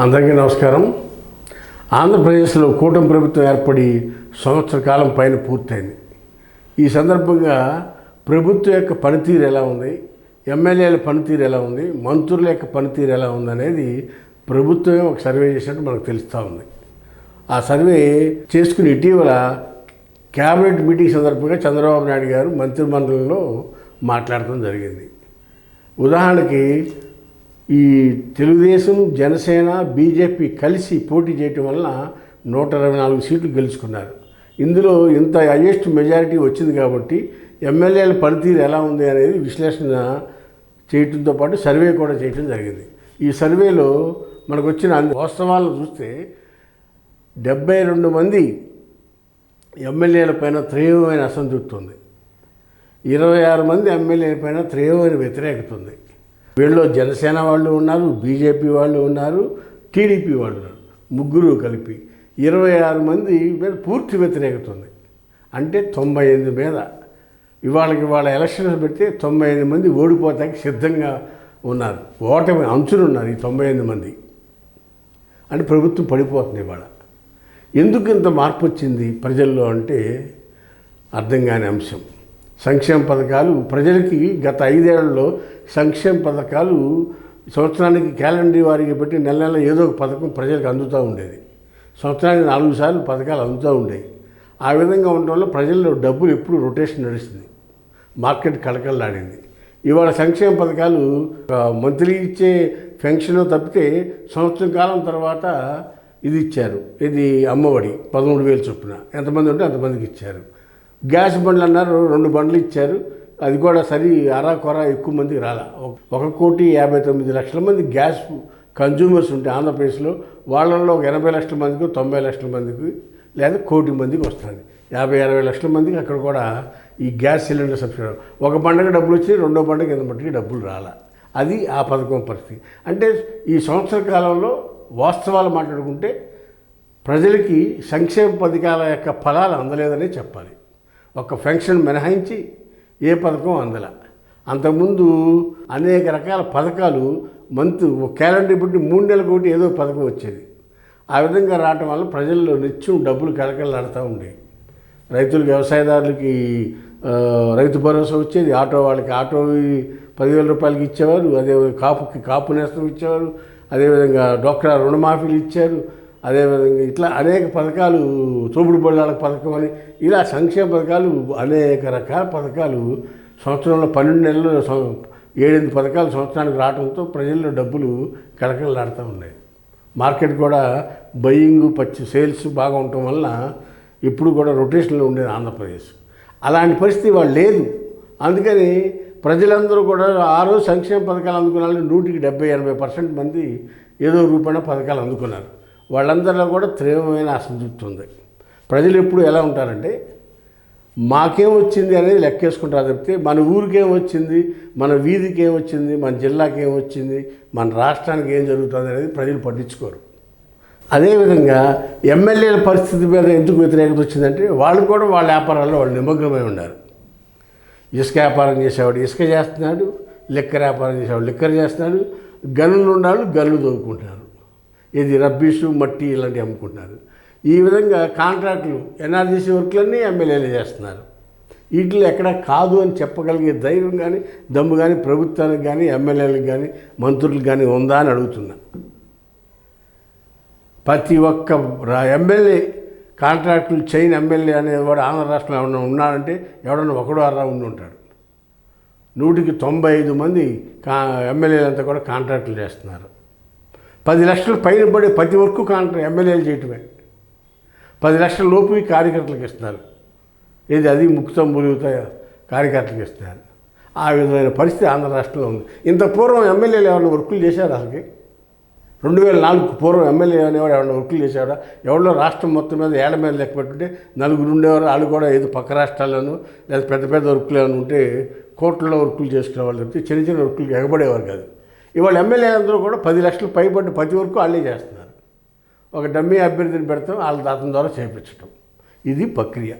అందరికీ నమస్కారం. ఆంధ్రప్రదేశ్లో కూటమి ప్రభుత్వం ఏర్పడి సంవత్సర కాలం పైన పూర్తయింది. ఈ సందర్భంగా ప్రభుత్వం యొక్క పనితీరు ఎలా ఉంది? ఎమ్మెల్యేల పనితీరు ఎలా ఉంది? మంత్రుల యొక్క పనితీరు ఎలా ఉంది అనేది ప్రభుత్వమే ఒక సర్వే చేసినట్టు మనకు తెలుస్తూ ఉంది. ఆ సర్వే చేసుకుని ఇటీవల క్యాబినెట్ మీటింగ్ సందర్భంగా చంద్రబాబు నాయుడు గారు మంత్రిమండలిలో మాట్లాడటం జరిగింది. ఉదాహరణకి ఈ తెలుగుదేశం జనసేన బీజేపీ కలిసి పోటీ చేయటం వలన నూట ఇరవై నాలుగు సీట్లు గెలుచుకున్నారు. ఇందులో ఇంత హయ్యెస్ట్ మెజారిటీ వచ్చింది కాబట్టి ఎమ్మెల్యేల పనితీరు ఎలా ఉంది అనేది విశ్లేషణ చేయటంతో పాటు సర్వే కూడా చేయటం జరిగింది. ఈ సర్వేలో మనకు వచ్చిన అన్ని వాస్తవాలను చూస్తే డెబ్బై రెండు మంది ఎమ్మెల్యేల పైన తీవ్రమైన అసంతృప్తి ఉంది. ఇరవై ఆరు మంది ఎమ్మెల్యేల పైన తీవ్రమైన వ్యతిరేకత ఉంది. వీళ్ళలో జనసేన వాళ్ళు ఉన్నారు బీజేపీ వాళ్ళు ఉన్నారు టీడీపీ వాళ్ళు ఉన్నారు. ముగ్గురు కలిపి ఇరవై ఆరు మంది మీద పూర్తి వ్యతిరేకత ఉంది. అంటే తొంభై ఎనిమిది మీద. ఇవాళకి ఇవాళ ఎలక్షన్స్ పెడితే తొంభై ఎనిమిది మంది ఓడిపోతానికి సిద్ధంగా ఉన్నారు. ఓటమి అంచులు ఉన్నారు ఈ తొంభై ఎనిమిది మంది. అంటే ప్రభుత్వం పడిపోతుంది ఇవాళ. ఎందుకు ఇంత మార్పు వచ్చింది ప్రజల్లో అంటే అర్థం కాని అంశం. సంక్షేమ పథకాలు ప్రజలకి గత ఐదేళ్ళలో సంక్షేమ పథకాలు సంవత్సరానికి క్యాలెండర్ వారికి పెట్టి నెల నెల ఏదో ఒక పథకం ప్రజలకు అందుతూ ఉండేది. సంవత్సరానికి నాలుగు సార్లు పథకాలు అందుతూ ఉండేవి ఆ విధంగా ఉండడం వల్ల ప్రజల్లో డబ్బులు ఎప్పుడు రొటేషన్ నడుస్తుంది. మార్కెట్ కడకల్లాడింది ఇవాళ సంక్షేమ పథకాలు మంత్లీ ఇచ్చే పెన్షన్ తప్పితే సంవత్సరం కాలం తర్వాత ఇది ఇచ్చారు. ఇది అమ్మఒడి పదమూడు వేలు చొప్పున. ఎంతమంది ఉంటే అంతమందికి ఇచ్చారు. గ్యాస్ బండ్లు అన్నారు రెండు బండ్లు ఇచ్చారు. అది కూడా సరి అరా కొర ఎక్కువ మందికి రాలా. ఒక- కోటి యాభై తొమ్మిది లక్షల మంది గ్యాస్ కన్జ్యూమర్స్ ఉంటే ఆంధ్రప్రదేశ్లో వాళ్ళల్లో ఒక ఎనభై లక్షల మందికి తొంభై లక్షల మందికి లేదా కోటి మందికి వస్తుంది. యాభై అరవై లక్షల మందికి అక్కడ కూడా ఈ గ్యాస్ సిలిండర్ సబ్సిడీ ఒక పండుగ డబ్బులు వచ్చి రెండో పండుగ కింద మట్టికి డబ్బులు రాలా. అది ఆ పథకం పరిస్థితి. అంటే ఈ సంవత్సర కాలంలో వాస్తవాలు మాట్లాడుకుంటే ప్రజలకి సంక్షేమ పథకాల యొక్క ఫలాలు అందలేదనే చెప్పాలి. ఒక ఫంక్షన్ మినహాయించి ఏ పథకం అందల. అంతకుముందు అనేక రకాల పథకాలు మంత్ క్యాలెండర్ పెట్టి మూడు నెలలకు ఒకటి ఏదో పథకం వచ్చేది. ఆ విధంగా రావటం వల్ల ప్రజల్లో నిత్యం డబ్బులు కలకలలాడుతూ ఉండేవి. రైతులు వ్యవసాయదారులకి రైతు భరోసా వచ్చేది. ఆటో వాళ్ళకి ఆటో పదివేల రూపాయలకి ఇచ్చేవారు. అదే కాపుకి కాపు నేస్తం ఇచ్చేవారు. అదేవిధంగా డోక్రా రుణమాఫీలు ఇచ్చారు. అదేవిధంగా ఇట్లా అనేక పథకాలు తోపుడు బళ్ళాల పథకం అని ఇలా సంక్షేమ పథకాలు అనేక రకాల పథకాలు సంవత్సరంలో పన్నెండు నెలలు ఏడెనిమిది పథకాలు సంవత్సరానికి రావడంతో ప్రజల్లో డబ్బులు కలకలలాడుతూ ఉన్నాయి. మార్కెట్ కూడా బయింగ్ పచ్చి సేల్స్ బాగా ఉండటం వల్ల ఇప్పుడు కూడా రొటేషన్లో ఉండేది ఆంధ్రప్రదేశ్. అలాంటి పరిస్థితి వాళ్ళు లేదు. అందుకని ప్రజలందరూ కూడా ఆ రోజు సంక్షేమ పథకాలు అందుకున్న నూటికి డెబ్బై ఎనభై పర్సెంట్ మంది ఏదో రూపాయన పథకాలు అందుకున్నారు. వాళ్ళందరిలో కూడా తీవ్రమైన అసంతృప్తి ఉంది. ప్రజలు ఎప్పుడు ఎలా ఉంటారంటే మాకేం వచ్చింది అనేది లెక్కేసుకుంటారు తప్పితే మన ఊరికేం వచ్చింది మన వీధికి ఏం వచ్చింది మన జిల్లాకి ఏం వచ్చింది మన రాష్ట్రానికి ఏం జరుగుతుంది అనేది ప్రజలు పట్టించుకోరు. అదేవిధంగా ఎమ్మెల్యేల పరిస్థితి మీద ఎందుకు వ్యతిరేకత వచ్చిందంటే వాళ్ళు కూడా వాళ్ళ వ్యాపారాల్లో వాళ్ళు నిమగ్నమై ఉన్నారు. ఇసుక వ్యాపారం చేసేవాడు ఇసుక చేస్తున్నాడు లిక్కర్ వ్యాపారం చేసేవాడు లిక్కర్ చేస్తున్నాడు గనులు ఉన్నాడు గనులు దొరుకుంటున్నారు ఇది రబ్బీసు మట్టి ఇలాంటివి అమ్ముకుంటున్నారు. ఈ విధంగా కాంట్రాక్టులు ఎన్ఆర్జీసీ వర్క్లన్నీ ఎమ్మెల్యేలు చేస్తున్నారు. వీటిలో ఎక్కడ కాదు అని చెప్పగలిగే ధైర్యం కానీ దమ్ము కానీ ప్రభుత్వానికి కానీ ఎమ్మెల్యేలకు కానీ మంత్రులకు కానీ ఉందా అని అడుగుతున్నా. ప్రతి ఒక్క ఎమ్మెల్యే కాంట్రాక్టులు చైన్ ఎమ్మెల్యే అనేవాడు ఆంధ్ర రాష్ట్రంలో ఎవరైనా ఉన్నాడంటే ఎవడన్నా ఒకడో అర్రా ఉండి ఉంటాడు. నూటికి తొంభై ఐదు మంది కా ఎమ్మెల్యేలంతా కూడా కాంట్రాక్టులు చేస్తున్నారు. పది లక్షలు పైన పడే ప్రతి వరకు కాంట్రా ఎమ్మెల్యేలు చేయటమే. పది లక్షల లోపు కార్యకర్తలకు ఇస్తున్నారు. ఏది అది ముక్తం ములుగుతా కార్యకర్తలకు ఇస్తున్నారు. ఆ విధమైన పరిస్థితి ఆంధ్ర రాష్ట్రంలో ఉంది. ఇంత పూర్వం ఎమ్మెల్యేలు ఎవరైనా వర్కులు చేశారు అసలుకి? రెండు వేల నాలుగు పూర్వం ఎమ్మెల్యే అనేవాడు ఎవరైనా వర్కులు చేసేవాడా ఎవరో రాష్ట్రం మొత్తం మీద ఏళ్ళ మీద లెక్క పెట్టుంటే నలుగురు ఉండేవారు వాళ్ళు కూడా ఏదో పక్క రాష్ట్రాల్లోనూ లేదా పెద్ద పెద్ద వర్కులు ఏమైనా ఉంటే కోట్లలో వర్కులు చేసుకునే వాళ్ళు తప్పితే చిన్న చిన్న వర్కులు ఎగబడేవారు కాదు. ఇవాళ ఎమ్మెల్యే అందరూ కూడా పది లక్షలు పైబడి ప్రతి వరకు వాళ్ళే చేస్తున్నారు. ఒక డమ్మీ అభ్యర్థిని పెడతాం వాళ్ళ దాతం ద్వారా చేపించటం. ఇది ప్రక్రియ.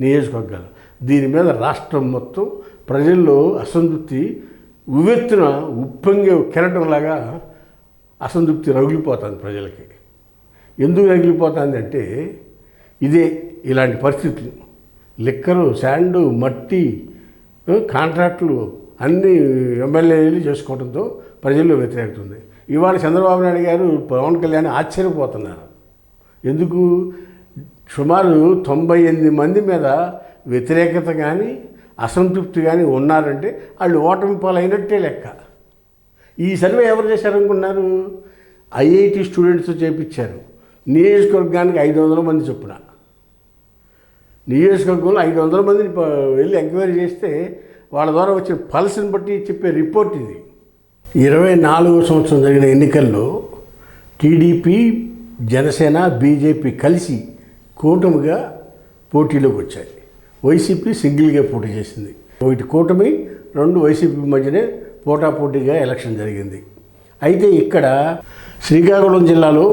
నియోజకవర్గాలు. దీని మీద రాష్ట్రం మొత్తం ప్రజల్లో అసంతృప్తి ఉవ్వెత్తున ఉప్పొంగే కెరటంలాగా అసంతృప్తి రగిలిపోతుంది ప్రజలకి. ఎందుకు రగిలిపోతుంది అంటే ఇదే ఇలాంటి పరిస్థితులు. లిక్కరు శాండు మట్టి కాంట్రాక్టులు అన్ని ఎమ్మెల్యేలు చేసుకోవడంతో ప్రజల్లో వ్యతిరేకత ఉంది. ఇవాళ చంద్రబాబు నాయుడు గారు పవన్ కళ్యాణ్ ఆశ్చర్యపోతున్నారు. ఎందుకు? సుమారు తొంభై ఎనిమిది మంది మీద వ్యతిరేకత కానీ అసంతృప్తి కానీ ఉన్నారంటే వాళ్ళు ఓటమి పాలైనట్టే లెక్క. ఈ సర్వే ఎవరు చేశారనుకున్నారు? ఐఐటి స్టూడెంట్స్తో చేపించారు. నియోజకవర్గానికి ఐదు వందల మంది చొప్పున. నియోజకవర్గంలో ఐదు వందల మందిని వెళ్ళి ఎంక్వైరీ చేస్తే వాళ్ళ ద్వారా వచ్చే పల్స్ని బట్టి చెప్పే రిపోర్ట్ ఇది. ఇరవై నాలుగో సంవత్సరం జరిగిన ఎన్నికల్లో టీడీపీ జనసేన బీజేపీ కలిసి కూటమిగా పోటీలోకి వచ్చాయి. వైసీపీ సింగిల్గా పోటీ చేసింది. ఒకటి కూటమి రెండు వైసీపీ మధ్యనే పోటాపోటీగా ఎలక్షన్ జరిగింది. అయితే ఇక్కడ శ్రీకాకుళం జిల్లాలో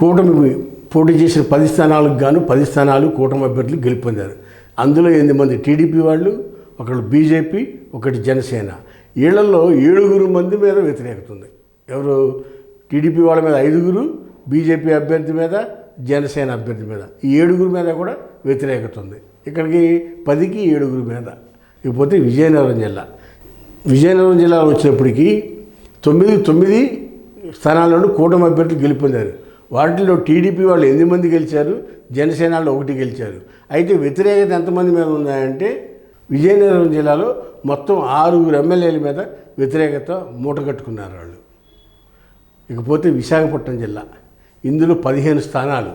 కూటమి పోటీ చేసిన పది స్థానాలకు గాను పది స్థానాలు కూటమి అభ్యర్థులు గెలుపొందారు. అందులో ఎనిమిది మంది టీడీపీ వాళ్ళు ఒకళ్ళు బీజేపీ ఒకటి జనసేన. వీళ్ళల్లో ఏడుగురు మంది మీద వ్యతిరేకత ఉంది ఎవరు? టీడీపీ వాళ్ళ మీద ఐదుగురు బీజేపీ అభ్యర్థి మీద జనసేన అభ్యర్థి మీద. ఈ ఏడుగురు మీద కూడా వ్యతిరేకత ఉంది ఇక్కడికి పదికి ఏడుగురు మీద. ఇకపోతే విజయనగరం జిల్లా. విజయనగరం జిల్లాలో వచ్చినప్పటికీ తొమ్మిది తొమ్మిది స్థానాలను కూటమి అభ్యర్థులు గెలుపొందారు. వాటిలో టీడీపీ వాళ్ళు ఎనిమిది మంది గెలిచారు జనసేనలో ఒకటి గెలిచారు. అయితే వ్యతిరేకత ఎంతమంది మీద ఉన్నాయంటే విజయనగరం జిల్లాలో మొత్తం ఆరుగురు ఎమ్మెల్యేల మీద వ్యతిరేకత మూటగట్టుకున్నారు వాళ్ళు. ఇకపోతే విశాఖపట్నం జిల్లా. ఇందులో పదిహేను స్థానాలు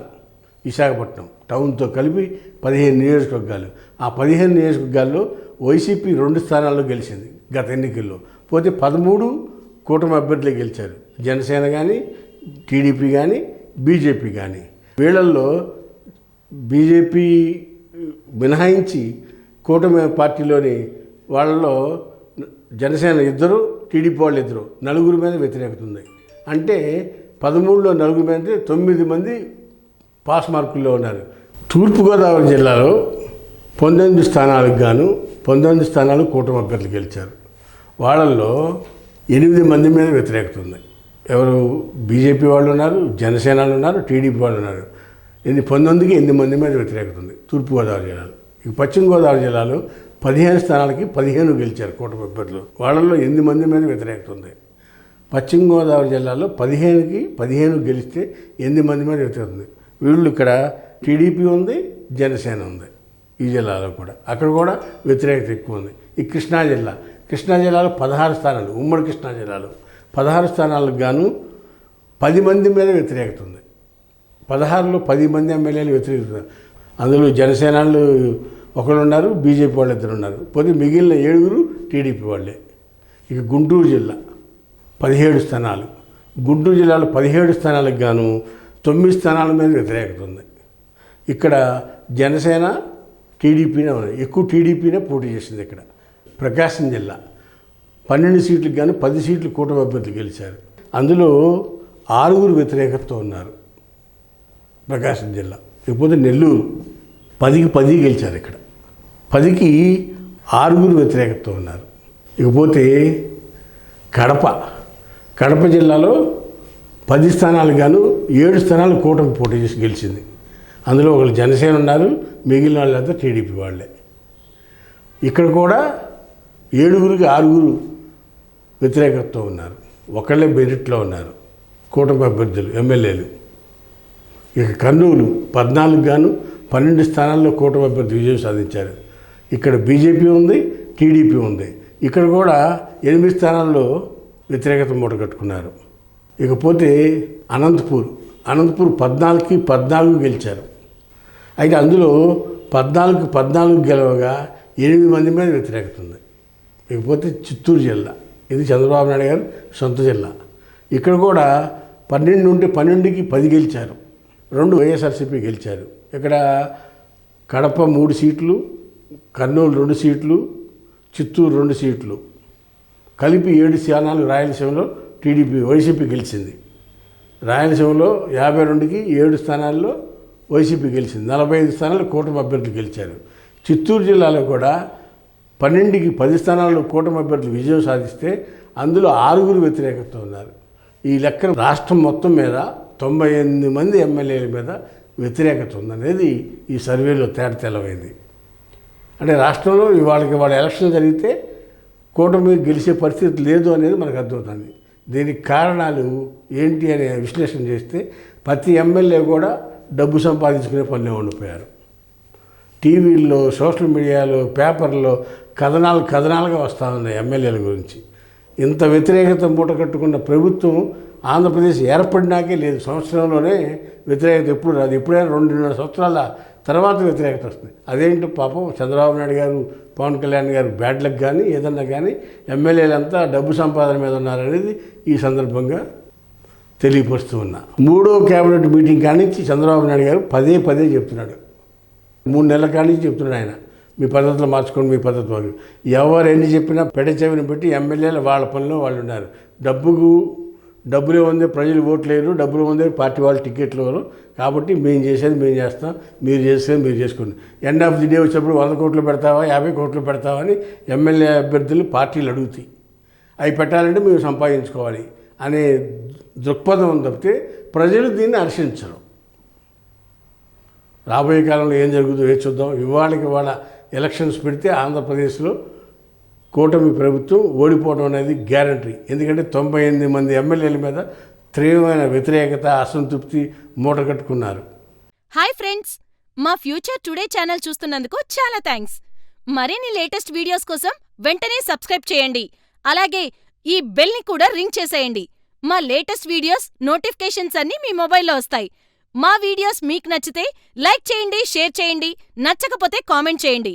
విశాఖపట్నం. టౌన్తో కలిపి పదిహేను నియోజకవర్గాలు. ఆ పదిహేను నియోజకవర్గాల్లో వైసీపీ రెండు స్థానాల్లో గెలిచింది గత ఎన్నికల్లో. పోతే పదమూడు కూటమి అభ్యర్థులు గెలిచారు. జనసేన కానీ టీడీపీ కానీ బీజేపీ కానీ వీళ్ళల్లో బీజేపీ మినహాయించి కూటమి పార్టీలోని వాళ్ళలో జనసేన ఇద్దరు టీడీపీ వాళ్ళు ఇద్దరు నలుగురు మీద వ్యతిరేకత ఉంది. అంటే పదమూడులో నలుగురు మీద అంటే తొమ్మిది మంది పాస్ మార్కుల్లో ఉన్నారు. తూర్పుగోదావరి జిల్లాలో పంతొమ్మిది స్థానాలకు గాను పంతొమ్మిది స్థానాలు కూటమి అభ్యర్థులు గెలిచారు. వాళ్ళల్లో ఎనిమిది మంది మీద వ్యతిరేకత ఉంది. ఎవరు బీజేపీ వాళ్ళు ఉన్నారు జనసేన వాళ్ళు ఉన్నారు టీడీపీ వాళ్ళు ఉన్నారు. ఎన్ని పంతొమ్మిదికి ఎనిమిది మంది మీద వ్యతిరేకత ఉంది తూర్పుగోదావరి జిల్లాలో. ఇక పశ్చిమ గోదావరి జిల్లాలో పదిహేను స్థానాలకి పదిహేను గెలిచారు కూటమి అభ్యర్థులు. వాళ్ళల్లో ఎనిమిది మంది మీద వ్యతిరేకత ఉంది. పశ్చిమ గోదావరి జిల్లాలో పదిహేనుకి పదిహేను గెలిస్తే ఎనిమిది మంది మీద వ్యతిరేకత ఉంది. వీళ్ళు ఇక్కడ టీడీపీ ఉంది జనసేన ఉంది ఈ జిల్లాలో కూడా. అక్కడ కూడా వ్యతిరేకత ఎక్కువ ఉంది. ఈ కృష్ణా జిల్లా కృష్ణా జిల్లాలో పదహారు స్థానాలు ఉమ్మడి కృష్ణా జిల్లాలో పదహారు స్థానాలకు గాను పది మంది మీద వ్యతిరేకత ఉంది. పదహారులో పది మంది ఎమ్మెల్యేలు వ్యతిరేకత అందులో జనసేనలు ఒకళ్ళు ఉన్నారు బీజేపీ వాళ్ళు ఇద్దరు ఉన్నారు పోతే మిగిలిన ఏడుగురు టీడీపీ వాళ్ళే. ఇక గుంటూరు జిల్లా పదిహేడు స్థానాలు. గుంటూరు జిల్లాలో పదిహేడు స్థానాలకు గాను తొమ్మిది స్థానాల మీద వ్యతిరేకత ఉంది. ఇక్కడ జనసేన టీడీపీనే ఉన్నాయి ఎక్కువ టీడీపీనే పోటీ చేసింది ఇక్కడ. ప్రకాశం జిల్లా పన్నెండు సీట్లకు కానీ పది సీట్లు కూటమి అభ్యర్థులు గెలిచారు. అందులో ఆరుగురు వ్యతిరేకతతో ఉన్నారు ప్రకాశం జిల్లా. లేకపోతే నెల్లూరు. పదికి పది గెలిచారు ఇక్కడ. పదికి ఆరుగురు వ్యతిరేకత ఉన్నారు. ఇకపోతే కడప కడప జిల్లాలో పది స్థానాలు గాను ఏడు స్థానాలు కూటమి పోటీ చేసి గెలిచింది. అందులో ఒకరు జనసేన ఉన్నారు మిగిలిన వాళ్ళంతా టీడీపీ వాళ్ళే. ఇక్కడ కూడా ఏడుగురికి ఆరుగురు వ్యతిరేకతతో ఉన్నారు. ఒకళ్ళే బెనిట్లో ఉన్నారు కూటమి అభ్యర్థులు ఎమ్మెల్యేలు. ఇక కర్నూలు పద్నాలుగు గాను పన్నెండు స్థానాల్లో కూటమి అభ్యర్థి విజయం సాధించారు. ఇక్కడ బీజేపీ ఉంది టీడీపీ ఉంది. ఇక్కడ కూడా ఎనిమిది స్థానాల్లో వ్యతిరేకత మూట కట్టుకున్నారు. ఇకపోతే అనంతపూర్ అనంతపూర్ పద్నాలుగుకి పద్నాలుగు గెలిచారు. అయితే అందులో పద్నాలుగు పద్నాలుగు గెలవగా ఎనిమిది మంది మీద వ్యతిరేకత ఉంది. ఇకపోతే చిత్తూరు జిల్లా ఇది చంద్రబాబు నాయుడు గారు సొంత జిల్లా. ఇక్కడ కూడా పన్నెండు ఉంటే పన్నెండుకి పది గెలిచారు. రెండు వైఎస్ఆర్సీపీ గెలిచారు. ఇక్కడ కడప మూడు సీట్లు కర్నూలు రెండు సీట్లు చిత్తూరు రెండు సీట్లు. కలిపి ఏడు స్థానాలు రాయలసీమలో టీడీపీ వైసీపీ గెలిచింది. రాయలసీమలో యాభై రెండుకి ఏడు స్థానాల్లో వైసీపీ గెలిచింది. నలభై ఐదు స్థానాలు కూటమి అభ్యర్థులు గెలిచారు. చిత్తూరు జిల్లాలో కూడా పన్నెండుకి పది స్థానాల్లో కూటమి అభ్యర్థులు విజయం సాధిస్తే అందులో ఆరుగురు వ్యతిరేకత ఉన్నారు. ఈ లెక్కన రాష్ట్రం మొత్తం మీద తొంభై ఎనిమిది మంది ఎమ్మెల్యేల మీద వ్యతిరేకత ఉందనేది ఈ సర్వేలో తేట తెలవైంది అంటే రాష్ట్రంలో ఇవాళకి వాళ్ళ ఎలక్షన్ జరిగితే కూటమి గెలిచే పరిస్థితి లేదు అనేది మనకు అర్థమవుతుంది. దీనికి కారణాలు ఏంటి అనే విశ్లేషణ చేస్తే ప్రతి ఎమ్మెల్యే కూడా డబ్బు సంపాదించుకునే పనిలో ఉండిపోయారు. టీవీల్లో సోషల్ మీడియాలో పేపర్లో కథనాలు కథనాలుగా వస్తూ ఉన్నాయి ఎమ్మెల్యేల గురించి. ఇంత వ్యతిరేకత మూట కట్టుకున్న ప్రభుత్వం ఆంధ్రప్రదేశ్ ఏర్పడినాకే లేదు. సంవత్సరంలోనే వ్యతిరేకత ఎప్పుడు రాదు. ఎప్పుడైనా రెండున్నర సంవత్సరాల తర్వాత వ్యతిరేకత వస్తుంది. అదేంటి పాపం చంద్రబాబు నాయుడు గారు పవన్ కళ్యాణ్ గారు బ్యాడ్ లక్ కానీ ఏదన్నా కానీ ఎమ్మెల్యేలంతా డబ్బు సంపాదన మీద ఉన్నారనేది ఈ సందర్భంగా తెలియపరుస్తూ ఉన్నా. మూడో కేబినెట్ మీటింగ్ కానించి చంద్రబాబు నాయుడు గారు పదే పదే చెప్తున్నాడు. మూడు నెలల కానించి చెప్తున్నాడు ఆయన. మీ పద్ధతులు మార్చుకోండి మీ పద్ధతి వాళ్ళు ఎవరు ఎన్ని చెప్పినా పెడ చెవిని పెట్టి ఎమ్మెల్యేలు వాళ్ళ పనిలో వాళ్ళు ఉన్నారు. డబ్బుకు డబ్బులు ఉంది ప్రజలు ఓట్లేరు లేరు డబ్బులు ఉంది పార్టీ వాళ్ళు టికెట్లు ఇవ్వరు. కాబట్టి మేము చేసేది మేము చేస్తాం మీరు చేసేది మీరు చేసుకోండి. ఎండ్ ఆఫ్ ది డే వచ్చినప్పుడు వంద కోట్లు పెడతావా యాభై కోట్లు పెడతావా అని ఎమ్మెల్యే అభ్యర్థులు పార్టీలు అడుగుతాయి. అవి పెట్టాలంటే మేము సంపాదించుకోవాలి అనే దృక్పథం తప్పితే ప్రజలు దీన్ని హర్షించరు. రాబోయే కాలంలో ఏం జరుగుతుందో వేచి చూద్దాం. ఇవాళకి ఇవాళ ఎలక్షన్స్ పెడితే ఆంధ్రప్రదేశ్లో కూటమి ప్రభుత్వం ఓడిపోవడం అనేది గ్యారంటీ. ఎందుకంటే తొంభై ఎనిమిది మంది ఎమ్మెల్యేల మీద తీవ్రమైన వ్యతిరేకత అసంతృప్తి మూట కట్టుకున్నారు. Hi friends! మా ఫ్యూచర్ టుడే ఛానల్ చూస్తున్నందుకు చాలా థ్యాంక్స్. మరిన్ని లేటెస్ట్ వీడియోస్ కోసం వెంటనే సబ్స్క్రైబ్ చేయండి. అలాగే ఈ బెల్ని కూడా రింగ్ చేసేయండి. మా లేటెస్ట్ వీడియోస్ నోటిఫికేషన్స్ అన్నీ మీ మొబైల్లో వస్తాయి. మా వీడియోస్ మీకు నచ్చితే లైక్ చేయండి షేర్ చేయండి నచ్చకపోతే కామెంట్ చేయండి.